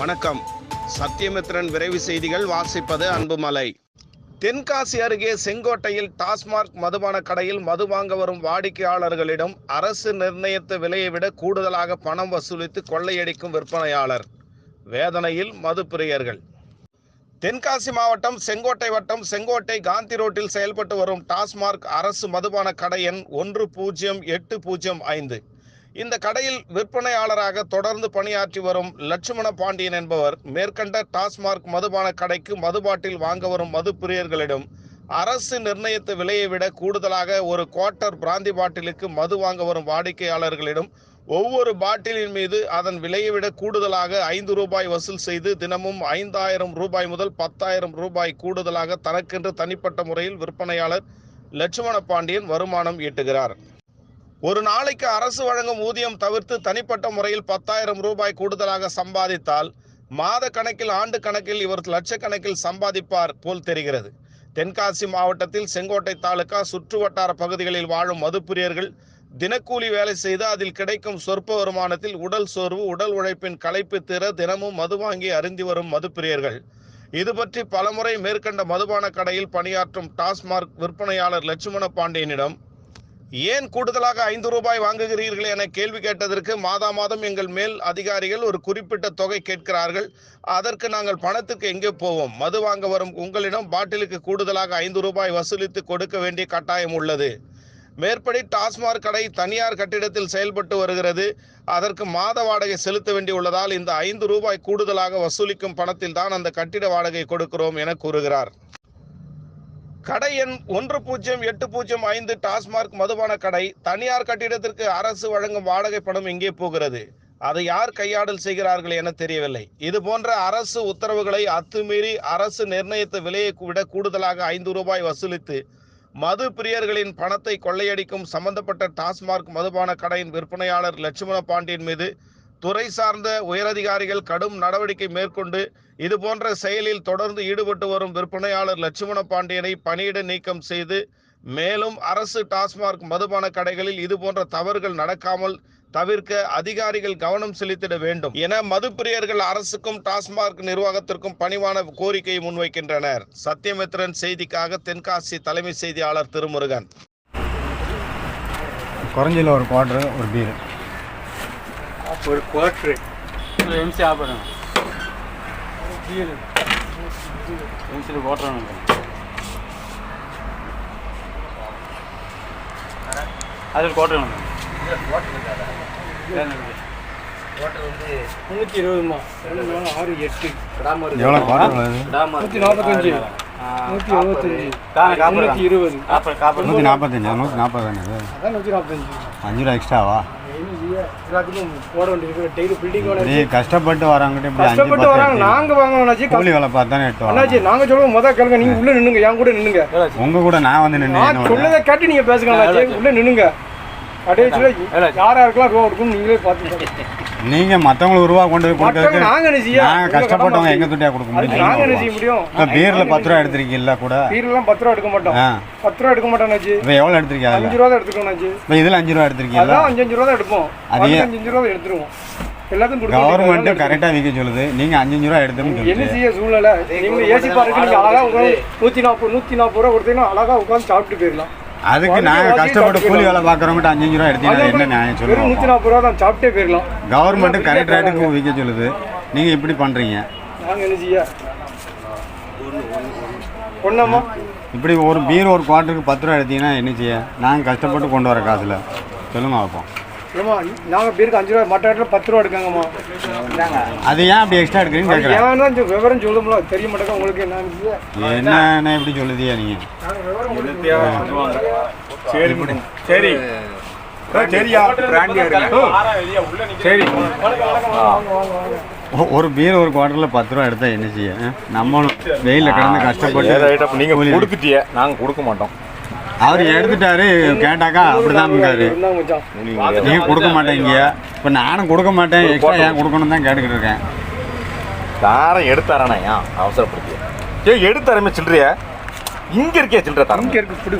வணக்கம். சத்தியமித்ரன் விரைவு செய்திகள் வாசிப்பது அன்புமலை. தென்காசி அருகே செங்கோட்டையில் டாஸ்மார்க் மதுபான கடையில் மது வாங்க வரும் வாடிக்கையாளர்களிடம் அரசு நிர்ணயித்த விலையை விட கூடுதலாக பணம் வசூலித்து கொள்ளையடிக்கும் விற்பனையாளர். வேதனையில் மது பிரியர்கள். தென்காசி மாவட்டம் செங்கோட்டை வட்டம் செங்கோட்டை காந்தி ரோட்டில் செயல்பட்டு வரும் டாஸ்மார்க் அரசு மதுபான கடை எண் ஒன்று பூஜ்ஜியம் எட்டு பூஜ்ஜியம் ஐந்து. இந்த கடையில் விற்பனையாளராக தொடர்ந்து பணியாற்றி வரும் லட்சுமண பாண்டியன் என்பவர் மேற்கண்ட டாஸ்மார்க் மதுபான கடைக்கு மது பாட்டில் வாங்க வரும் மது பிரியர்களிடம் அரசு நிர்ணயித்த விலையை விட கூடுதலாக ஒரு குவார்ட்டர் பிராந்தி பாட்டிலுக்கு மது வாங்க வரும் வாடிக்கையாளர்களிடம் ஒவ்வொரு பாட்டிலின் மீது அதன் விலையை விட கூடுதலாக ஐந்து ரூபாய் வசூல் செய்து தினமும் ஐந்தாயிரம் ரூபாய் முதல் பத்தாயிரம் ரூபாய் கூடுதலாக தனக்கென்று தனிப்பட்ட முறையில் விற்பனையாளர் லட்சுமண பாண்டியன் வருமானம் ஈட்டுகிறார். ஒரு நாளைக்கு அரசு வழங்கும் ஊதியம் தவிர்த்து தனிப்பட்ட முறையில் பத்தாயிரம் ரூபாய் கூடுதலாக சம்பாதித்தால் மாத கணக்கில் ஆண்டு கணக்கில் இவர் லட்சக்கணக்கில் சம்பாதிப்பார் போல் தெரிகிறது. தென்காசி மாவட்டத்தில் செங்கோட்டை தாலுகா சுற்று வட்டார பகுதிகளில் வாழும் மதுப்பிரியர்கள் தினக்கூலி வேலை செய்து அதில் கிடைக்கும் சொற்ப வருமானத்தில் உடல் சோர்வு உடல் உழைப்பின் களைப்பு தீர தினமும் மது வாங்கி அருந்தி வரும் மதுப்பிரியர்கள். இது பற்றி பலமுறை மேற்கண்ட மதுபான கடையில் பணியாற்றும் டாஸ்மார்க் விற்பனையாளர் லட்சுமண பாண்டியனிடம் ஏன் கூடுதலாக ஐந்து ரூபாய் வாங்குகிறீர்கள் என கேள்வி கேட்டதற்கு மாதா மாதம் எங்கள் மேல் அதிகாரிகள் ஒரு குறிப்பிட்ட தொகை கேட்கிறார்கள். அதற்கு நாங்கள் பணத்துக்கு எங்கே போவோம்? மது வாங்க வரும் உங்களிடம் பாட்டிலுக்கு கூடுதலாக ஐந்து ரூபாய் வசூலித்து கொடுக்க வேண்டிய கட்டாயம் உள்ளது. மேற்படி டாஸ்மாக் கடை தனியார் கட்டிடத்தில் செயல்பட்டு வருகிறது. அதற்கு மாத வாடகை செலுத்த வேண்டியுள்ளதால் இந்த ஐந்து ரூபாய் கூடுதலாக வசூலிக்கும் பணத்தில் தான் அந்த கட்டிட வாடகை கொடுக்கிறோம் என கூறுகிறார். கடை எண் ஒன்று பூஜ்ஜியம் எட்டு பூஜ்ஜியம் ஐந்து டாஸ்மார்க் மதுபான கடை தனியார் கட்டிடத்திற்கு அரசு வழங்கும் வாடகை பணம் எங்கே போகிறது? அதை யார் கையாடல் செய்கிறார்கள் என தெரியவில்லை. இது போன்ற அரசு உத்தரவுகளை அத்துமீறி அரசு நிர்ணயித்த விலையை விட கூடுதலாக ஐந்து ரூபாய் வசூலித்து மது பிரியர்களின் பணத்தை கொள்ளையடிக்கும் சம்பந்தப்பட்ட டாஸ்மார்க் மதுபான கடையின் விற்பனையாளர் லட்சுமண பாண்டியன் மீது துறை சார்ந்த உயரதிகாரிகள் கடும் நடவடிக்கை மேற்கொண்டு இது போன்ற செயலில் தொடர்ந்து ஈடுபட்டு வரும் விற்பனையாளர் லட்சுமண பாண்டியனை பணியிட நீக்கம் செய்து மேலும் அரசு டாஸ்மார்க் மதுபான கடைகளில் இது போன்ற தவறுகள் நடக்காமல் தவிர்க்க அதிகாரிகள் கவனம் செலுத்திட வேண்டும் என மதுப்பிரியர்கள் அரசுக்கும் டாஸ்மார்க் நிர்வாகத்திற்கும் பணிவான கோரிக்கையை முன்வைக்கின்றனர். சத்யமித்ரன் செய்திக்காக தென்காசி தலைமை செய்தியாளர் திருமுருகன். குறைஞ்சில ஒரு குவாட்ரு ஒரு பீர் ஒரு குவார்ட்ரு எம்சி ஆப்பணும் எம்சியில் ஓட்டுறானு அது ஒரு குவார்ட்ரு வேணும். முந்நூற்றி இருபதுமா? ஆறு எட்டு. குவாட்ரு நூற்றி நாற்பத்தஞ்சு நூற்றி எழுபத்தஞ்சு இருபது. நூற்றி நாற்பத்தஞ்சா நூற்றி அதான் நாற்பத்தஞ்சு. அஞ்சு ரூபா எக்ஸ்ட்ராவா? போட வேண்டியது டெய்லி கஷ்டப்பட்டு வராங்கிட்ட இப்படி அஞ்சு கஷ்டப்பட்டு பத்து வராங்க. நாங்க வாங்க அண்ணாச்சி. கூலி வேலை பார்த்து தானே எட்டு அண்ணாச்சி நாங்க சொல்லுவோம் முத கேளுங்க. நீங்க உள்ள நின்னுங்க. என் கூட நின்னுங்க. உங்க கூட நான் வந்து நின்று நான் சொன்னதை கேட்டு நீங்க பேசுங்க அண்ணாச்சி. உள்ள நின்னுங்க. கடைசியில் யாரா இருக்கலாம் ரூபா நீங்களே பார்த்துக்கோங்க. நீங்க மத்தவங்களுக்கு ஒரு ரூபா கொண்டு போய் கொடுக்கறதுக்கு நாங்க என்ன நாங்க கஷ்டப்பட்டவங்க எங்க துட்டியா கொடுக்க அதுக்கு நாங்க என்ன முடியும் செய்ய முடியும்? இப்போ பீர்ல பத்து ரூபா எடுத்திருக்கீல்ல கூட. பீரெல்லாம் பத்து ரூபா எடுக்க மாட்டோம். ஆ. பத்து ரூபா எடுக்க மாட்டோம் அண்ணாச்சி. இப்போ எவ்வளோ எடுத்திருக்கீங்க அதில்? அஞ்சு ரூபா தான் எடுத்துக்கணும் அண்ணாச்சி. இப்போ இதில் அஞ்சு ரூபா எடுத்திருக்கீங்களா அதான் அஞ்சு ரூபா தான் எடுப்போம். அது? அஞ்சு ரூபா எடுத்துருவோம். எல்லாத்தையும் கொடுக்க கவர்மெண்ட்டு வேண்டியது கரெக்டாக விற்க சொல்லுது. நீங்க அஞ்சு அஞ்சு ரூபா எடுத்துன்னு என்ன சொல்லுது. செய்ய சூழ்நிலை? நீங்க ஏசி பார்க்கு நீங்க அழகா உட்காந்து நூத்தி நாற்பது நூத்தி நாற்பது ரூபா கொடுத்தீங்கன்னா அழகா உட்காந்து சாப்பிட்டு போயிடலாம். அதுக்கு குறைஞ்ச நாங்க வாசி கஷ்டப்பட்டு கூலி வேலை பார்க்குறவங்ககிட்ட அஞ்சு அஞ்சு ரூபா எடுத்தீங்கன்னா என்ன நியாயம் சொல்லுவோம் நாற்பது ரூபா தான் சாப்பிட்டே போயிடலாம். கவர்மெண்ட்டு கரெக்ட் ரேட்டுக்கு விற்க சொல்லுது. நீங்க இப்படி பண்றீங்க. நாங்க என்ன செய்ய? ஒண்ணாமா இப்படி ஒரு பீர் ஒரு குவார்ட்டருக்கு பத்து ரூபா எடுத்தீங்கன்னா என்ன செய்ய? நாங்கள் கஷ்டப்பட்டு கொண்டு வர காசுல. சொல்லுங்க பார்ப்போம் இல்லம்மா நாங்க பேருக்கு அஞ்சு ரூபா மற்ற இடத்துல பத்து ரூபா எடுக்காங்கம்மா. அது ஏன் அப்படி எக்ஸ்ட்ரா இந்த விவரம் சொல்லும்ல தெரிய மாட்டேங்க உங்களுக்கு என்ன என்ன இப்படி சொல்லுதியா நீங்க? நாங்க விவரம் உங்களுக்கு சரி சரி. சரியா? சரி. ஒரு பீர் ஒரு குவார்ட்டரில் பத்து ரூபா எடுத்தா என்ன செய்ய? நம்மளும் வெயிலில் கிடந்து கஷ்டப்பட்டு நீங்க கூலி- கொடுத்துட்டிய. நாங்க கொடுக்க மாட்டோம். அவர் எடுத்துட்டாரு கேட்டாக்கா அப்படிதான் இருக்காரு நீங்க கொடுக்க மாட்டேங்க. இப்போ நானும் கொடுக்க மாட்டேன். எக்ஸ்ட்ரா ஏன் கொடுக்கணும் தான் கேட்டுக்கிட்டு இருக்கேன். தாரம் எடுத்தாரானா ஏன்? அவசரப்படுத்திய. ஏ எடுத்தாரமே சில்லறைய? இங்க இருக்கே சில்லற தரம் இங்க இருக்கு பிடி.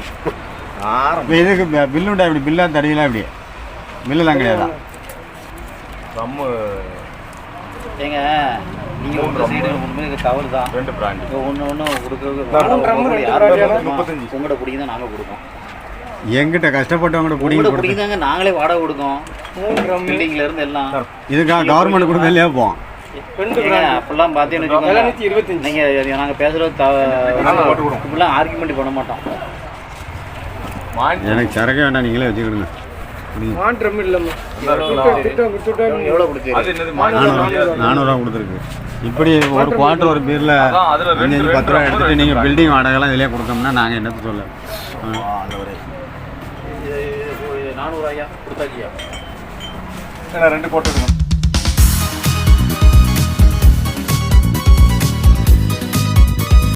தாரம். இதுக்கு பில்லுண்டா இப்படி? பில்லாக தருவீங்களா இப்படி? பில்லு தான் கிடையாதா? ரொம்ப ஏங்க நீங்கள் உங்கள் சைடு உண்மை இது தவறு தான் ரெண்டு பிராண்டி ஒன்று ஒன்று கொடுக்குறது முப்பத்தஞ்சு. மாட்டோம். உங்கள்கிட்ட பிடிக்கும் தான் நாங்கள் கொடுக்கோம் எங்கிட்ட கஷ்டப்பட்டவங்கள்ட்ட பிடிங்கி உங்கள்கிட்ட கொடுத்து பிடிக்கும் தாங்க நாங்களே வாடகை கொடுக்கோம் பில்டிங்ல இருந்து எல்லாம். இதுக்காக கவர்மெண்ட் கொடுக்க இல்லையா போவோம் அப்பெல்லாம் பார்த்தீங்கன்னு நீங்கள் நாங்கள் பேசுகிறது கொடுப்போம். இப்படிலாம் ஆர்குமெண்ட் பண்ண மாட்டோம். எனக்கு சரக்கே வேண்டாம் நீங்களே வச்சுக்கிடுங்க. நானூறுரூவா கொடுத்துருக்கு. இப்படி ஒரு குவார்டர் ஒரு பீரில் அஞ்சு பத்து ரூபா எடுத்துட்டு நீங்கள் பில்டிங் வாடகைலாம் இதிலே கொடுத்தோம்னா நாங்கள் என்னத்த சொல்ல. நானூறு ஐயா கொடுத்தாச்சியா ரெண்டு கோட்டை